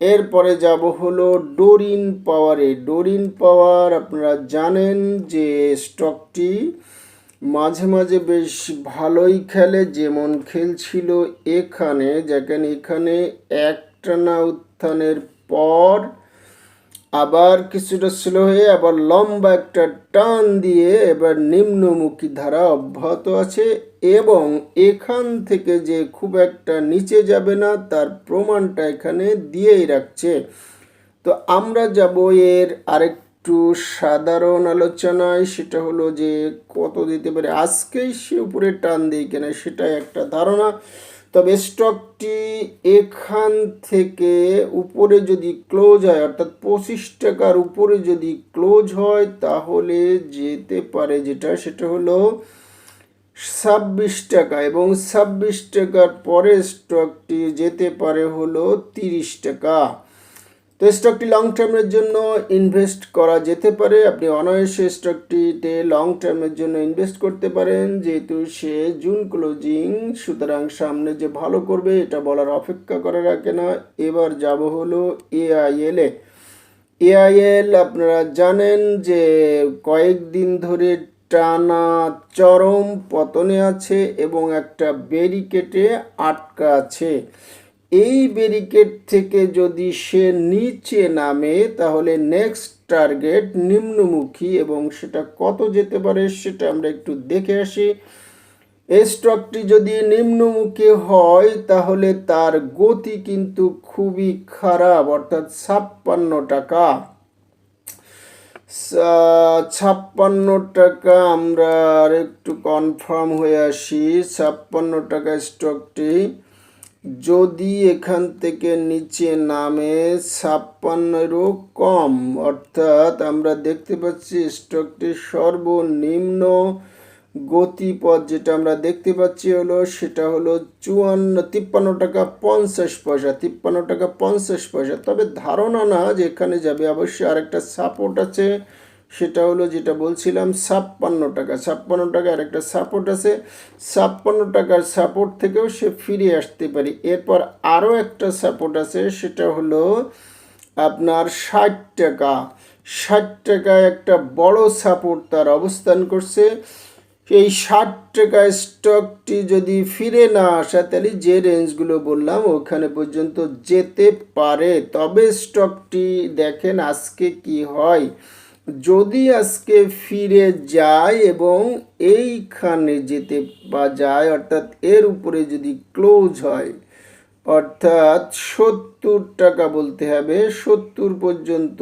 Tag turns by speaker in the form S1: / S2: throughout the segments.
S1: এরপরে যাব হলো ডোরিন পাওয়ারে। ডোরিন পাওয়ার আপনারা জানেন যে স্টকটি মাঝে মাঝে বেশ ভালোই খেলে, যেমন খেলছিল এখানে। যেখানে এখানে একটানা উত্থানের পর আবার কিছুটা স্লো হয়ে, আবার লম্বা একটা টান দিয়ে এবার নিম্নমুখী ধারা অব্যাহত আছে এবং এখান থেকে যে খুব একটা নিচে যাবে না, তার প্রমাণটা এখানে দিয়েই রাখছে। তো আমরা যাব এর আরেকটু সাধারণ আলোচনায়, সেটা হলো যে কত দিতে পারে? আজকেই সে উপরে টান দিয়ে কেনা, সেটাই একটা ধারণা। তবে স্টকটি এখান থেকে উপরে যদি ক্লোজ হয়, অর্থাৎ পঁচিশ টাকার উপরে যদি ক্লোজ হয়, তাহলে যেতে পারে যেটা, সেটা হলো ছাব্বিশ টাকা এবং ছাব্বিশ টাকার পরে স্টকটি যেতে পারে হলো তিরিশ টাকা। তো স্টকটি লং টার্মের জন্য ইনভেস্ট করা যেতে পারে। আপনি অনায়াসে স্টকটিতে লং টার্মের জন্য ইনভেস্ট করতে পারেন। যেহেতু সে জুন ক্লোজিং সুতরাং সামনে যে ভালো করবে, এটা বলার অপেক্ষা করে রাখে না। এবার যাব হলো এআইএলে এআইএল আপনারা জানেন যে কয়েকদিন ধরে টানা চরম পতনে আছে এবং একটা ব্যারিকেটে আটকা আছে। এই ব্যারিকেড থেকে যদি সে নিচে নামে, তাহলে নেক্সট টার্গেট নিম্নমুখী এবং সেটা কত যেতে পারে সেটা আমরা একটু দেখে আসি। এই স্টকটি যদি নিম্নমুখী হয়, তাহলে তার গতি কিন্তু খুবই খারাপ, অর্থাৎ ছাপ্পান্ন টাকা। ছাপ্পান্ন টাকা আমরা আর একটু কনফার্ম হয়ে আসি। ছাপ্পান্ন টাকা স্টকটি যদি এখান থেকে নিচে নামে ছাপ্পান্নেরও কম, অর্থাৎ আমরা দেখতে পাচ্ছি স্টকটির সর্বনিম্ন গতিপথ যেটা আমরা দেখতে পাচ্ছি হলো, সেটা হলো চুয়ান্ন, তিপ্পান্ন টাকা পঞ্চাশ পয়সা, তিপ্পান্ন টাকা পঞ্চাশ পয়সা। তবে ধারণা না যে এখানে যাবে, অবশ্যই আরেকটা সাপোর্ট আছে। সেটা হলো যেটা বলছিলাম, ছাপ্পান্ন টাকা। ছাপ্পান্ন টাকা আর একটা সাপোর্ট আছে। ছাপ্পান্ন টাকার সাপোর্ট থেকেও সে ফিরে আসতে পারি। এরপর আরও একটা সাপোর্ট আছে, সেটা হলো আপনার ষাট টাকা। ষাট টাকায় একটা বড় সাপোর্ট তার অবস্থান করছে। এই ষাট টাকা স্টকটি যদি ফিরে না আসা, তাহলে যে রেঞ্জগুলো বললাম, ওখানে পর্যন্ত যেতে পারে। তবে স্টকটি দেখেন আজকে কি হয়। যদি আজকে ফিরে যায় এবং এইখানে যেতে বা যায়, অর্থাৎ এর উপরে যদি ক্লোজ হয়, অর্থাৎ সত্তর টাকা বলতে হবে, সত্তর পর্যন্ত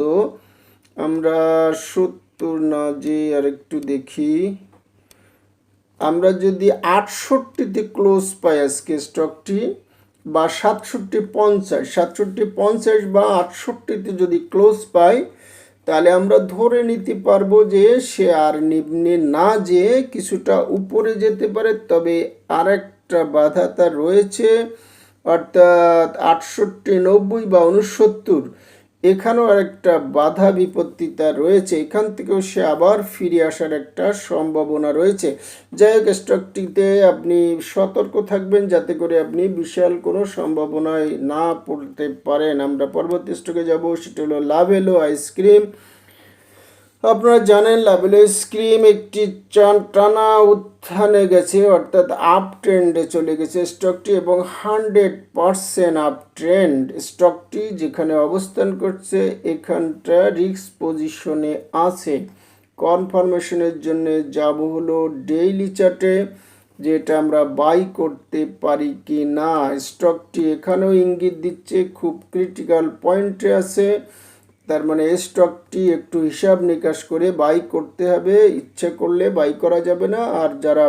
S1: আমরা সত্তর না যে আর একটু দেখি, আমরা যদি আটষট্টিতে ক্লোজ পাই আজকে স্টকটি বা সাতষট্টি পঞ্চাশ সাতষট্টি পঞ্চাশ বা আটষট্টিতে যদি ক্লোজ পাই তাহলে আমরা ধরে নিতে পারব যে সে আর নিম্নে না যে কিছুটা উপরে যেতে পারে, তবে আরেকটা বাধা তার রয়েছে, অর্থাৎ আটষট্টি নব্বই বা উনসত্তর এখানেও আরেকটা বাধা বিপত্তি তার রয়েছে। এখান থেকেও সে আবার ফিরে আসার একটা সম্ভাবনা রয়েছে। যাই হোক, স্টকটিতে আপনি সতর্ক থাকবেন যাতে করে আপনি বিশাল কোনো সম্ভাবনায় না পড়তে পারেন। আমরা পরবর্তী স্টকে যাব, সেটা হলো লাভেলো আইসক্রিম। আপনারা জানেন লাভেলো স্ক্রিম একটি টানা উত্থানে গেছে, অর্থাৎ আপ ট্রেন্ডে চলে গেছে। স্টকটি এবং হান্ড্রেড পারসেন্ট আপ ট্রেন্ড স্টকটি যেখানে অবস্থান করছে, এখানটা রিক্স পজিশনে আছে। কনফার্মেশনের জন্য যাব হলো ডেইলি চার্টে যেটা আমরা বাই করতে পারি কি না স্টকটি এখানেও ইঙ্গিত দিচ্ছে, খুব ক্রিটিক্যাল পয়েন্টে আছে। তার মানে এই স্টকটি একটু হিসাব নিকাশ করে বাই করতে হবে ইচ্ছে করলে বাই করা যাবে না। আর যারা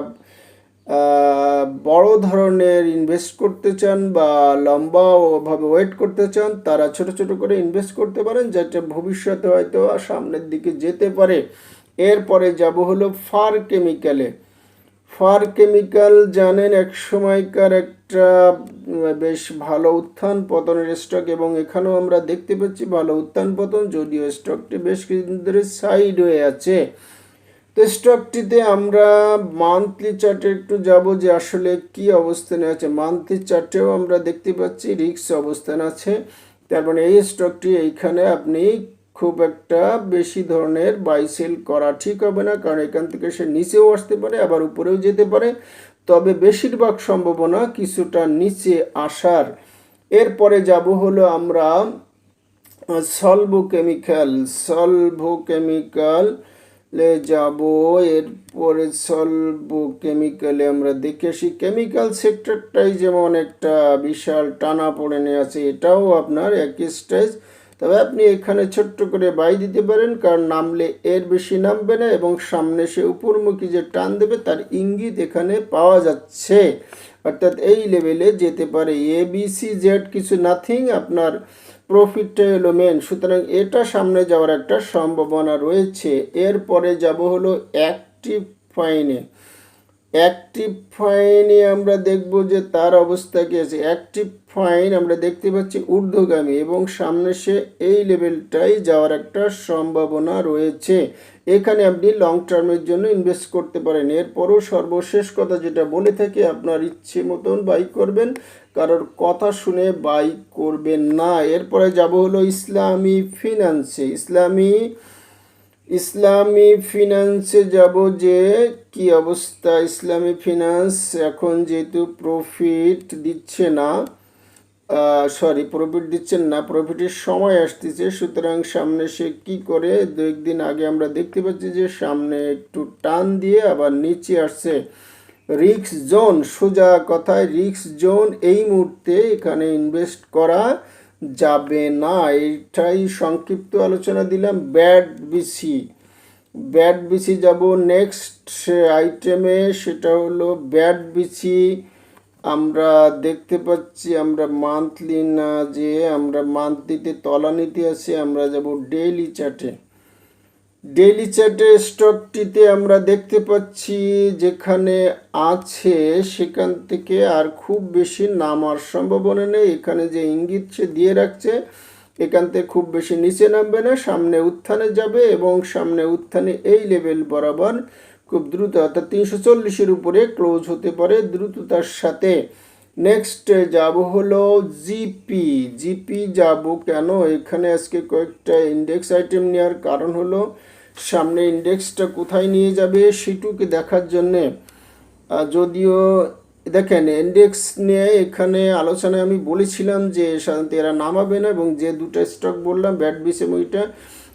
S1: বড় ধরনের ইনভেস্ট করতে চান বা লম্বা ভাবে ওয়েট করতে চান তারা ছোট ছোট করে ইনভেস্ট করতে পারেন যেটা ভবিষ্যতে হয়তো সামনের দিকে যেতে পারে। এরপরে যাব হলো ফার কেমিক্যালে ফার কেমিক্যাল জানেন এক সময়কার উম, বেশ ভালো উত্থান পতনের স্টক এবং এখানেও আমরা দেখতে পাচ্ছি ভালো উত্থান পতন, যদিও স্টকটি বেশ কিছুদিন ধরে সাইড হয়ে আছে। তো স্টকটিতে আমরা মান্থলি চার্টে একটু যাব যে আসলে কি অবস্থানে আছে। মান্থলি চার্টেও আমরা দেখতে পাচ্ছি রিক্স অবস্থান আছে। তার মানে এই স্টকটি এইখানে আপনি খুব একটা বেশি ধরনের বাই সেল করা ঠিক হবে না, কারণ এখান থেকে সে নিচেও আসতে পারে, আবার উপরেও যেতে পারে। তবে বেশিরভাগ সম্ভাবনা কিছুটা নিচে আসার। এরপরে যাব হলো আমরা সলভো কেমিক্যাল সলভো কেমিক্যাল যাব। এরপরে সলভো কেমিক্যালে আমরা দেখে আসি কেমিক্যাল সেক্টরটাই যেমন একটা বিশাল টানা পড়ে নিয়ে আছে, এটাও আপনার একই স্টেজ তবে আপনি এখানে ছোট্ট করে বাই দিতে পারেন, কারণ নামলে এর বেশি নামবে না এবং সামনে সে উপরমুখী যে টান দেবে তার ইঙ্গিত এখানে পাওয়া যাচ্ছে। অর্থাৎ এই লেভেলে যেতে পারে এ বি সি জেড কিছু নাথিং আপনার প্রফিটটা এলো মেন সুতরাং এটা সামনে যাওয়ার একটা সম্ভাবনা রয়েছে। এরপরে যাব হলো অ্যাক্টিভ ফাইনে অ্যাক্টিভ ফাইনে আমরা দেখব যে তার অবস্থা কী আছে। অ্যাক্টিভ ফাইন আমরা দেখতে পাচ্ছি ঊর্ধ্বগামী এবং সামনে সে এই লেভেলটাই যাওয়ার একটা সম্ভাবনা রয়েছে। এখানে আপনি লং টার্মের জন্য ইনভেস্ট করতে পারেন। এরপরও সর্বশেষ কথা যেটা বলে থাকি, আপনার ইচ্ছে মতন বাই করবেন, কারোর কথা শুনে বাই করবেন না। এরপরে যাব হলো ইসলামী ফিনান্সে ইসলামী ইসলামী ফিনান্সে যাব যে কি অবস্থা? ইসলামী ফিনান্স এখন যেহেতু প্রফিট দিচ্ছে না সরি প্রফিট দিচ্ছেন না প্রফিটের সময় আসতেছে। সুতরাং সামনে সে কি করে? দু একদিন আগে আমরা দেখতে পাচ্ছি যে সামনে একটু টান দিয়ে আবার নিচে আসছে। রিক্স জোন, সোজা কথায় রিক্স জোন এই মুহূর্তে এখানে ইনভেস্ট করা যাবে না। এইটাই সংক্ষিপ্ত আলোচনা দিলাম। Bad BC. ব্যাড বিসি যাব নেক্সট আইটেমে সেটা হলো ব্যাড বিসি। আমরা দেখতে পাচ্ছি, আমরা মান্থলি না যে আমরা মান্থলিতে তলানিতে আছে, আমরা যাব ডেইলি চার্টে ডেইলি চার্টে স্টকটিতে আমরা দেখতে পাচ্ছি যেখানে আছে, সেখান থেকে আর খুব বেশি নামার সম্ভাবনা নেই। এখানে যে ইঙ্গিত সে দিয়ে রাখছে, এখান থেকে খুব বেশি নিচে নামবে না, সামনে উত্থানে যাবে এবং সামনে উত্থানে এই লেভেল বরাবর খুব দ্রুত, অর্থাৎ তিনশো চল্লিশের উপরে ক্লোজ হতে পারে দ্রুততার সাথে। নেক্সট যাব হলো জিপি জিপি যাব কেন? এখানে আজকে কয়েকটা ইন্ডেক্স আইটেম নেওয়ার কারণ হলো, সামনে ইন্ডেক্সটা কোথায় নিয়ে যাবে সেটুকে দেখার জন্যে। যদিও দেখেন ইন্ডেক্স নিয়ে এখানে আলোচনায় আমি বলেছিলাম যে সাধারণত এরা নামাবে না এবং যে দুটো স্টক বললাম ব্যাট এবং এটা,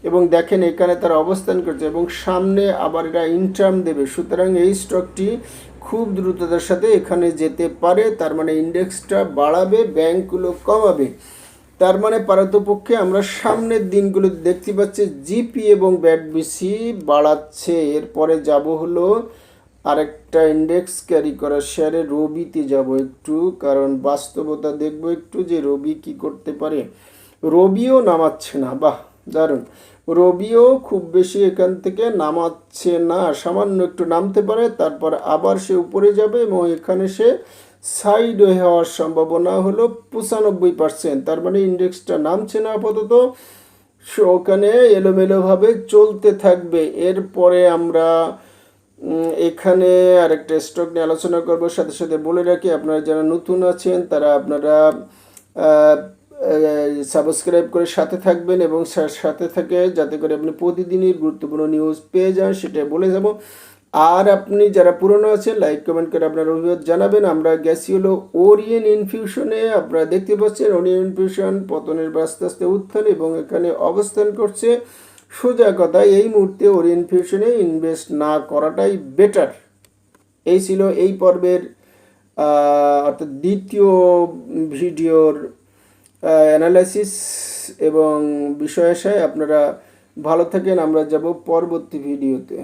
S1: এবং দেখেন এখানে তারা অবস্থান করছে এবং সামনে আবার এরা ইনটার্ম দেবে। সুতরাং এই স্টকটি খুব দ্রুততার সাথে এখানে যেতে পারে, তার মানে ইন্ডেক্সটা বাড়াবে, ব্যাংকগুলো কমাবে। তার মানে পারতপক্ষে আমরা সামনের দিনগুলো দেখতে পাচ্ছি, জিপি এবং ব্যাট বিসি বাড়াচ্ছে। এরপরে যাব হলো আরেকটা ইন্ডেক্স ক্যারি করা শেয়ারে, রবিতে যাব একটু, কারণ বাস্তবতা দেখব একটু যে রবি কি করতে পারে। রবিও নামাচ্ছে না, বাহ! দারুণ। রবিও খুব বেশি এখান থেকে নামাচ্ছে না, সামান্য একটু নামতে পারে, তারপর আবার সে উপরে যাবে এবং এখানে সে সাইড হওয়ার সম্ভাবনা হলো পঁচানব্বই পার্সেন্ট তার মানে ইন্ডেক্সটা নামছে না আপাতত। ওখানে এলোমেলোভাবে চলতে থাকবে। এরপরে আমরা এখানে আরেকটা স্টক নিয়ে আলোচনা করব। সাথে সাথে বলে রাখি, আপনারা যারা নতুন আছেন, তারা আপনারা সাবস্ক্রাইব করে সাথে থাকবেন এবং সাথে থাকে যাতে করে আপনি প্রতিদিনই গুরুত্বপূর্ণ নিউজ পেয়ে যান সেটা বলে যাব। আর আপনি যারা পুরনো আছেন লাইক কমেন্ট করে আপনার অভিমত জানাবেন। আমরা গেছি হলো ওরিয়েন ইনফিউশনে আপনারা দেখতে পাচ্ছেন ওরিয়েন ইনফিউশন পতনের আস্তে আস্তে উত্থান এবং এখানে অবস্থান করছে। সোজা কথা, এই মুহূর্তে ওরিয়েন ইনফিউশনে ইনভেস্ট না করাটাই বেটার এই ছিল এই পর্বের অর্থাৎ দ্বিতীয় ভিডিওর অ্যানালাইসিস এবং বিষয় আশায় আপনারা ভালো থাকেন আমরা যাব পরবর্তী ভিডিওতে